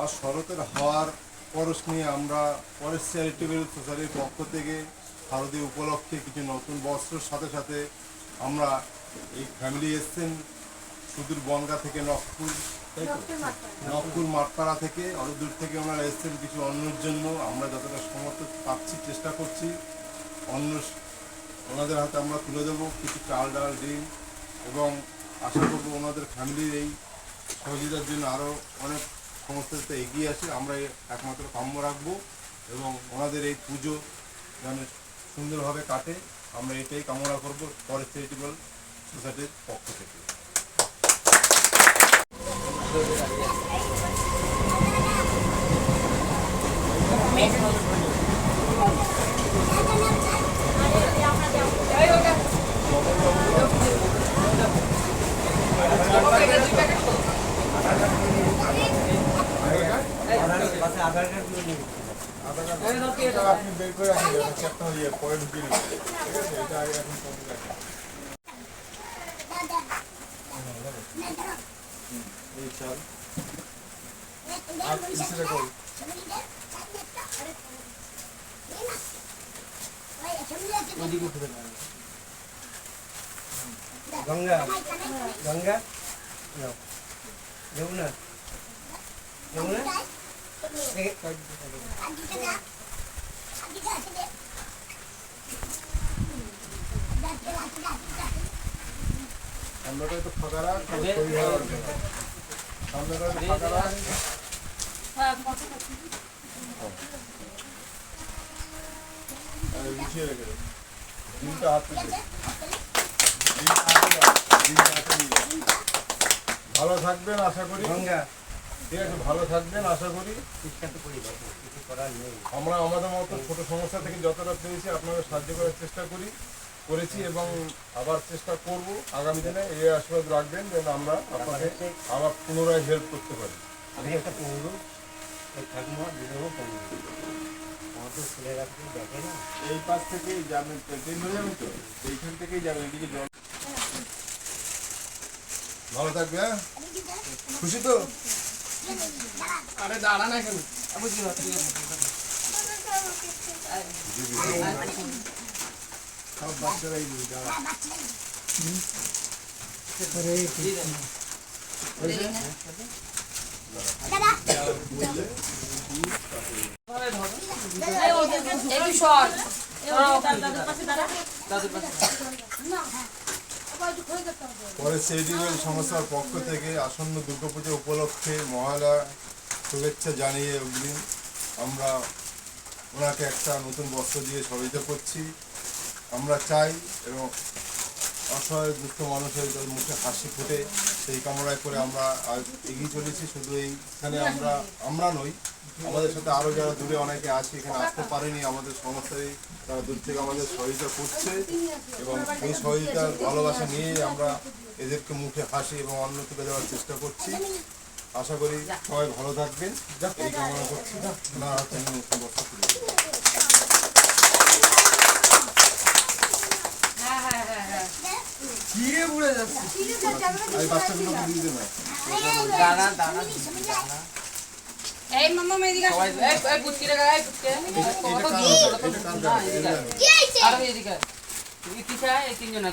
আর শরতের হওয়ার পরশ নিয়ে আমরা পরেশ চ্যারিটেবল সোসাইটির পক্ষ থেকে শারদীয় উপলক্ষে কিছু নতুন বস্ত্রের সাথে সাথে আমরা এই ফ্যামিলি এসছেন সুদূর বনগা থেকে নকপুর? নকপুর মাঠপাড়া থেকে অনেক দূর থেকে ওনারা এসছেন কিছু অন্যের জন্য আমরা যতটা সমর্থ পাচ্ছি, চেষ্টা করছি অন্য ওনাদের হাতে আমরা তুলে দেবো কিছু চাল ডাল, ডিম এবং আশা করব ওনাদের ফ্যামিলির এই সহযোগিতার জন্য আরও অনেক সমস্ত ক্ষেত্রে এগিয়ে আসে। আমরা একমাত্র কাম্য রাখব এবং ওনাদের এই পুজো যেন সুন্দরভাবে কাটে। আমরা এটাই কামনা করব ফরেস্ট চ্যারিটেবল সোসাইটির পক্ষ থেকে। আপনি বের করে রাখেন একটা ইয়ে ঠিক আছে এটা এখন কমে রাখেন এই চাল আর যমুনা যমুনা এ- সামনেটা একটু ফাঁকা রাখ তাহলে ছবি ভালো আসবে না। সামনেটা একটু ফাঁকা রাখ আর গুছিয়ে রেখে দে ডিমটা হাতে দে ডিমটা হাতে দাও, ডিমটা হাতে নিয়ে যাও। ভালো থাকবেন আশা করি গঙ্গা ঠিক আছে ভালো থাকবেন আশা করি। আমরা আমাদের মতো ছোট সমস্যা থেকে যতটা পেরেছি আপনাদের সাহায্য করার চেষ্টা করি করেছি এবং আবার চেষ্টা করব। আগামী দিনে এই আশীর্বাদ রাখবেন যেন আমরা আপনাকে আবার পুনরায় হেল্প করতে পারি। আমি একটা পৌরু এই ঠাকুমা ছেলেরা দেখে না? এই পাশ থেকেই যাবেন ট্রেন হয়ে যাবেন তো? এইখান থেকেই যাবেন এদিকে জল ভালো থাকবে হ্যাঁ? খুশি তো? আরে দাঁড়া না কেন সব বাচ্চারাই দিবে যারা একটু শর্ট পরে সেডিবেল সংস্থার পক্ষ থেকে আসন্ন দুর্গাপূজা উপলক্ষে মহালয়া শুভেচ্ছা জানিয়ে অগ্রিম আমরা ওনাকে একটা নতুন বস্ত্র দিয়ে সহযোগিতা করছি। আমরা চাই এবং অসহায় দুঃখ মানুষের মুখে হাসি ফুটে সেই কামনায় করে আমরা এগিয়ে চলেছি। শুধু এইখানে আমরা আমরা নই, আমাদের সাথে আরও যারা দূরে অনেকে আছে, এখানে আসতে পারেনি, আমাদের সংস্থায় তারা দূর থেকে আমাদের সহযোগিতা করছে এবং এই সহযোগিতার ভালোবাসা নিয়ে আমরা এদেরকে মুখে হাসি এবং অন্য তুলে দেওয়ার চেষ্টা করছি। আশা করি সবাই ভালো থাকবেন। এই কামনা করছি। না হচ্ছে আমি নতুন বস্ত্র তুলে দেবো। হ্যাঁ হ্যাঁ হ্যাঁ হ্যাঁ কিরে উড়ে যাচ্ছে। আর এই বাচ্চাগুলোকে দিয়ে দেবে দানা দানা এই মামা মেদিকা। এই এই পুচকি রে এই পুচকি কত দূর কার গাছ? আর এদিকে। এই কিসা এই তিনজন